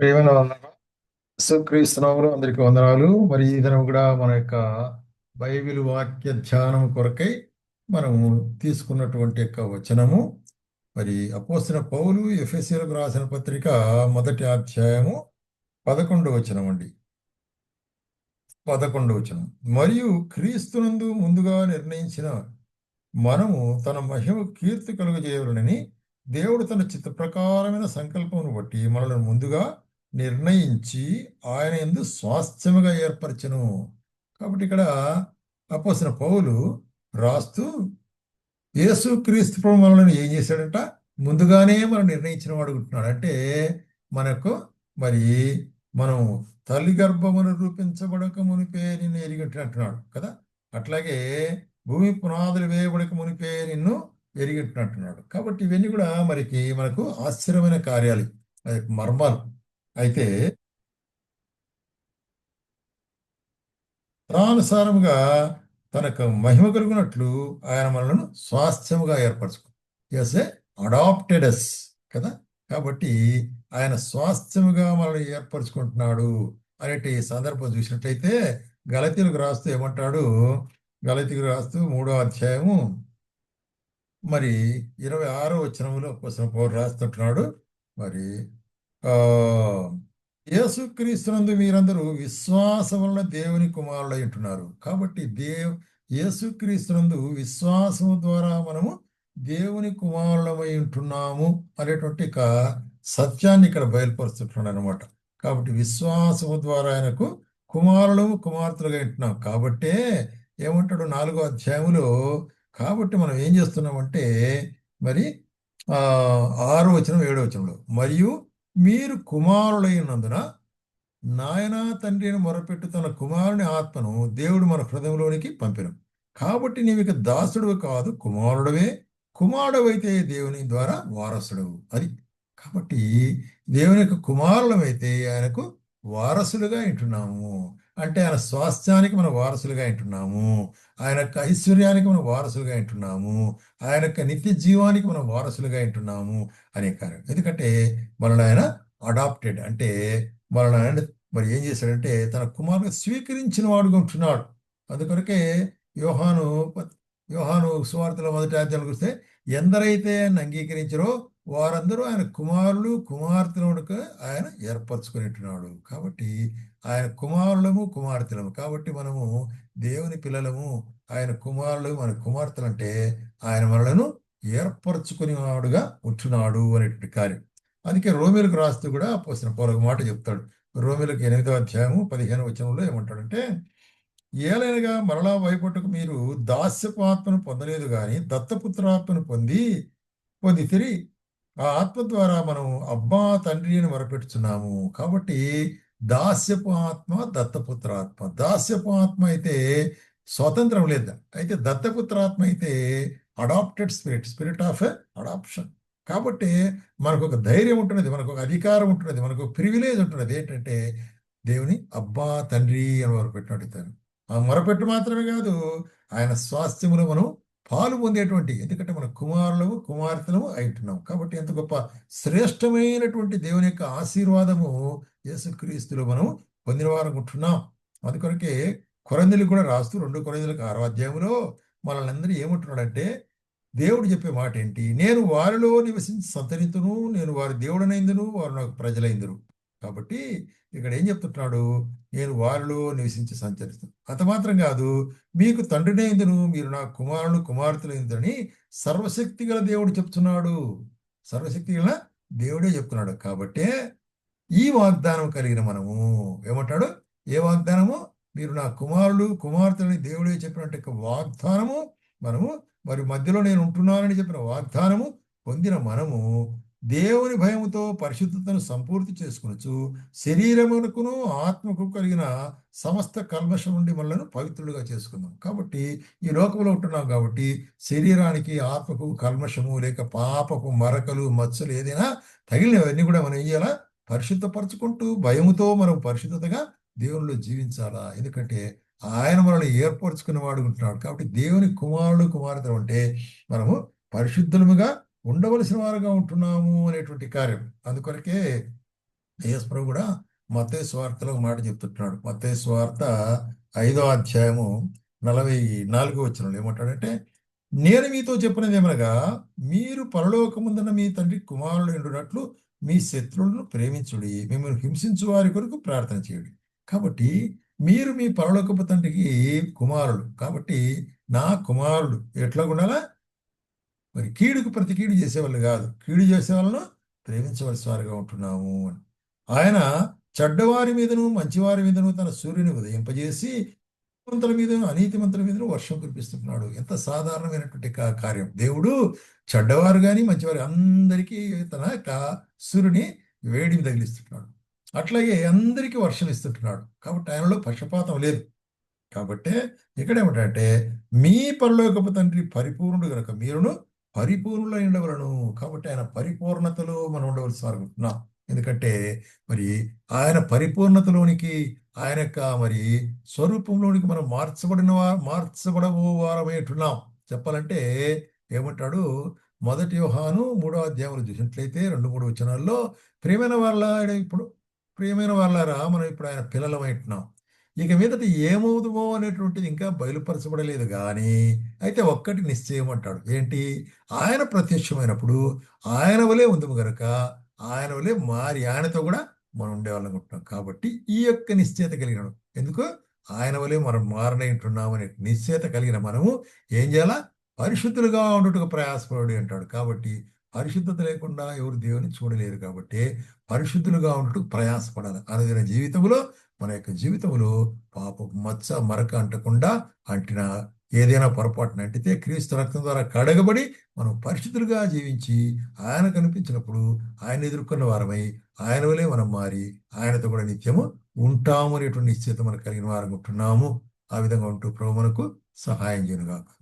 ప్రేమైన సుక్రీస్తునాములు అందరికి వందనాలు. మరి ఈ దినం కూడా మన యొక్క బైబిల్ వాక్య ధ్యానం కొరకై మనము తీసుకున్నటువంటి యొక్క వచనము. మరి అపోసిన పౌలు ఎఫ్ఎస్సీలకు రాసిన పత్రిక మొదటి అధ్యాయము పదకొండు వచనం అండి. పదకొండు వచనం. మరియు క్రీస్తునందు ముందుగా నిర్ణయించిన మనము తన మహిమ కీర్తి కలుగజేయవలనని దేవుడు తన చిత్త ప్రకారమైన సంకల్పమును బట్టి మనలను ముందుగా నిర్ణయించి ఆయన ఎందు స్వాస్థ్యముగా ఏర్పరచను. కాబట్టి ఇక్కడ అపోసిన పౌలు రాస్తూ యేసు క్రీస్తు మనల్ని ఏం చేశాడంట? ముందుగానే మనం నిర్ణయించిన వాడు ఉంటున్నాడు అంటే మనకు మరి మనం తల్లి గర్భమును రూపించబడక మునిపే నిన్ను ఎరిగట్టు కదా? అట్లాగే భూమి పునాదులు వేయబడక మునిపే నిన్ను ఎరిగినట్టున్నాడు కాబట్టి ఇవన్నీ కూడా మనకి మనకు ఆశ్చర్యమైన కార్యాలు. అది మర్మాలు. అయితే ప్రానుసారముగా తనకు మహిమ కలుగునట్లు ఆయన మనలను స్వాస్థ్యముగా ఏర్పరచుకో ఎస్ ఏ అడాప్టెడస్ కదా? కాబట్టి ఆయన స్వాస్థ్యముగా మనల్ని ఏర్పరచుకుంటున్నాడు అనేటి సందర్భం చూసినట్లయితే గలతీలకు రాస్తూ ఏమంటాడు? గలతీలకు రాస్తూ మూడో అధ్యాయము మరి ఇరవై ఆరో వచ్చినములో కోసం పౌరు రాస్తుంటున్నాడు. మరి యేసుక్రీస్తునందు మీరందరూ విశ్వాసం వలన దేవుని కుమారులు ఉంటున్నారు కాబట్టి దేవ్ యేసుక్రీస్తునందు విశ్వాసము ద్వారా మనము దేవుని కుమారులమై ఉంటున్నాము అనేటువంటి ఒక సత్యాన్ని ఇక్కడ బయలుపరుస్తుంటున్నాడు అనమాట కాబట్టి విశ్వాసము ద్వారా ఆయనకు కుమారులు కుమార్తెలుగా ఉంటున్నాం కాబట్టే ఏమంటాడు నాలుగో అధ్యాయములో కాబట్టి మనం ఏం చేస్తున్నామంటే మరి ఆరు ఆరో వచనం ఏడో వచనంలో మరియు మీరు కుమారులైనందున నాయన తండ్రిని మొరపెట్టు తన కుమారుని ఆత్మను దేవుడు మన హృదయంలోనికి పంపినం. కాబట్టి నీవు ఇక దాసుడు కాదు కుమారుడవే. కుమారుడవైతే దేవుని ద్వారా వారసుడు అది కాబట్టి దేవుని యొక్క కుమారులమైతే ఆయనకు వారసులుగా ఉంటున్నాము. అంటే ఆయన స్వాస్థ్యానికి మనం వారసులుగా ఉంటున్నాము. ఆయన యొక్క ఐశ్వర్యానికి మనం వారసులుగా ఉంటున్నాము. ఆయన యొక్క నిత్య జీవానికి మనం వారసులుగా ఉంటున్నాము అనే కారణం. ఎందుకంటే మనల్ని ఆయన అడాప్టెడ్ అంటే మనల్ని ఆయన మరి ఏం చేశాడంటే తన కుమారుడు స్వీకరించిన వాడుగా ఉంటున్నాడు. అందుకొరకే యోహాను యోహాను సువార్తల మొదటి అధ్యాయం చూస్తే ఎందరైతే ఆయన అంగీకరించారో వారందరూ ఆయన కుమారులు కుమార్తెలముడుక ఆయన ఏర్పరచుకునేట్టున్నాడు. కాబట్టి ఆయన కుమారులము కుమార్తెలము. కాబట్టి మనము దేవుని పిల్లలము ఆయన కుమారులు మన కుమార్తెలు అంటే ఆయన మనలను ఏర్పరచుకునేవాడుగా ఉంటున్నాడు అనేటువంటి కార్యం. అందుకే రోమిలకు రాస్తూ కూడా పోసిన పోలక మాట చెప్తాడు. రోమిలకు ఎనిమిదో అధ్యాయము పదిహేను వచనంలో ఏమంటాడంటే ఏలైనగా మరలా వైపుటకు మీరు దాస్యపు ఆత్మను పొందలేదు కానీ దత్తపుత్రాత్మను పొంది పొంది తిరిగి ఆ ఆత్మ ద్వారా మనం అబ్బా తండ్రి అని మొరపెట్టుచున్నాము. కాబట్టి దాస్యపు ఆత్మ దత్తపుత్ర ఆత్మ. దాస్యపు ఆత్మ అయితే స్వాతంత్రం లేదు? అయితే దత్తపుత్రాత్మ అయితే adopted spirit spirit of adoption. కాబట్టి మనకు ఒక ధైర్యం ఉంటున్నది మనకు ఒక అధికారం ఉంటున్నది మనకు ప్రివిలేజ్ ఉంటున్నది. ఏంటంటే దేవుని అబ్బా తండ్రి అని మొరపెట్టినట్టు ఆ మొరపెట్టు మాత్రమే కాదు ఆయన స్వాస్థ్యములో మనం పాలు పొందేటువంటి ఎందుకంటే మన కుమారులము కుమార్తెలము అయింటున్నాం కాబట్టి ఎంత గొప్ప శ్రేష్టమైనటువంటి దేవుని యొక్క ఆశీర్వాదము యేసుక్రీస్తులో మనం పొందిన వారు ఉంటున్నాం అందుకొరకే కొరందులు కూడా రాస్తూ రెండు కొరందులకు ఆరో అధ్యాయంలో మనల్ని అందరూ ఏమంటున్నాడంటే దేవుడు చెప్పే మాట ఏంటి నేను వారిలో నివసించి సంతరితును నేను వారి దేవుడనైందును వారు నాకు ప్రజలైందురు. కాబట్టి ఇక్కడ ఏం చెప్తుంటున్నాడు నేను వారిలో నివసించి సంచరిస్తాను. అంత మాత్రం కాదు మీకు తండ్రినైందును మీరు నా కుమారులు కుమార్తెలైందని సర్వశక్తి గల దేవుడు చెప్తున్నాడు. సర్వశక్తి గల దేవుడే చెప్తున్నాడు. కాబట్టే ఈ వాగ్దానం కలిగిన మనము ఏమంటాడు? ఏ వాగ్దానము? మీరు నా కుమారులు కుమార్తెలని దేవుడే చెప్పినట్టు వాగ్దానము మనము మరి మధ్యలో నేను ఉంటున్నానని చెప్పిన వాగ్దానము పొందిన మనము దేవుని భయముతో పరిశుద్ధతను సంపూర్తి చేసుకునొచ్చు. శరీరమునకును ఆత్మకు కలిగిన సమస్త కల్మషం నుండి మనలను పవిత్రులుగా చేసుకుందాం. కాబట్టి ఈ లోకంలో ఉంటున్నాం కాబట్టి శరీరానికి ఆత్మకు కల్మషము లేక పాపపు మరకలు మచ్చలు ఏదైనా తగిలినవన్నీ కూడా మనం ఇయ్యాలా పరిశుద్ధపరచుకుంటూ భయముతో మనం పరిశుద్ధతగా దేవునిలో జీవించాలా? ఎందుకంటే ఆయన మనల్ని ఏర్పరచుకున్న వాడు ఉంటున్నాడు. కాబట్టి దేవుని కుమారుడు కుమార్తెలు అంటే మనము పరిశుద్ధులముగా ఉండవలసిన వారుగా ఉంటున్నాము అనేటువంటి కార్యం. అందుకొరకే యేసు ప్రభు కూడా మత్తయి స్వార్థలో ఒక మాట చెప్తుంటున్నాడు. మత్తయి స్వార్థ ఐదో అధ్యాయము నలభై నాలుగో వచ్చిన ఏమంటాడంటే నేను మీతో చెప్పినది ఏమనగా మీరు పరలోకముందున మీ తండ్రి కుమారుడు ఎండునట్లు మీ శత్రువులను ప్రేమించుడి మిమ్మల్ని హింసించు వారి కొరకు ప్రార్థన చేయండి. కాబట్టి మీరు మీ పరలోకపు తండ్రికి కుమారుడు కాబట్టి నా కుమారుడు ఎట్లా ఉండాలా మరి కీడుకు ప్రతి కీడు చేసేవాళ్ళు కాదు. కీడు చేసే వాళ్ళను ప్రేమించవలసిన వారుగా ఉంటున్నాము అని. ఆయన చెడ్డవారి మీదను మంచివారి మీదను తన సూర్యుని ఉదయింపజేసి మంతుల మీదను అనీతిమంతుల మీదను వర్షం కురిపిస్తున్నాడు. ఎంత సాధారణమైనటువంటి కార్యం. దేవుడు చెడ్డవారు కానీ మంచివారు అందరికీ తన సూర్యుని వేడిని తగిలిస్తున్నాడు అట్లాగే అందరికీ వర్షం ఇస్తుంటున్నాడు. కాబట్టి ఆయనలో పక్షపాతం లేదు. కాబట్టి ఇక్కడ ఏమిటంటే మీ పరలోకపు తండ్రి పరిపూర్ణుడు గనక మీరును పరిపూర్ణులై ఉండవలను కాబట్టి ఆయన పరిపూర్ణతలో మనం ఉండవలసి అనుకుంటున్నాం ఎందుకంటే మరి ఆయన పరిపూర్ణతలోనికి ఆయన యొక్క మరి స్వరూపంలోనికి మనం మార్చబడిన వా మార్చబడబో వారమేటున్నాం చెప్పాలంటే ఏమంటాడు? మొదటి వ్యూహాను మూడో అధ్యాయంలో చూసినట్లయితే రెండు మూడు వచనాల్లో ప్రియమైన వాళ్ళ ఇప్పుడు? ప్రియమైన వాళ్ళారా మనం ఇప్పుడు ఆయన పిల్లలమైంటున్నాం ఇక మీదట ఏమవుదుమో అనేటువంటిది ఇంకా బయలుపరచబడలేదు కానీ అయితే ఒక్కటి నిశ్చయం అంటాడు. ఏంటి? ఆయన ప్రత్యక్షమైనప్పుడు ఆయన వలే ఉందము గనుక ఆయన వలే మారి ఆయనతో కూడా మనం ఉండేవాళ్ళనుకుంటున్నాం కాబట్టి ఈ యొక్క నిశ్చయత కలిగినాడు ఎందుకు? ఆయన వలే మనం మారనైంటున్నాం అనే నిశ్చయత కలిగిన మనము ఏం చేయాలా? పరిశుద్ధులుగా ఉండుటకు ప్రయాసపడి అంటాడు. కాబట్టి పరిశుద్ధత లేకుండా ఎవరు దేవుని చూడలేరు కాబట్టి పరిశుద్ధులుగా ఉండటం ప్రయాసపడాలి. అనుదిన జీవితంలో మన యొక్క జీవితంలో పాప మచ్చ మరక అంటకుండా అంటిన ఏదైనా పొరపాటున అంటితే క్రీస్తు రక్తం ద్వారా కడగబడి మనం పరిశుద్ధులుగా జీవించి ఆయన కనిపించినప్పుడు ఆయన ఎదుర్కొన్న వారమై ఆయన వలే మనం మారి ఆయనతో కూడా నిత్యము ఉంటాము అనేటువంటి నిశ్చయిత మనకు కలిగిన వారం ఉంటున్నాము ఆ విధంగా ఉంటూ ప్రభు మనకు సహాయం చేయనుగా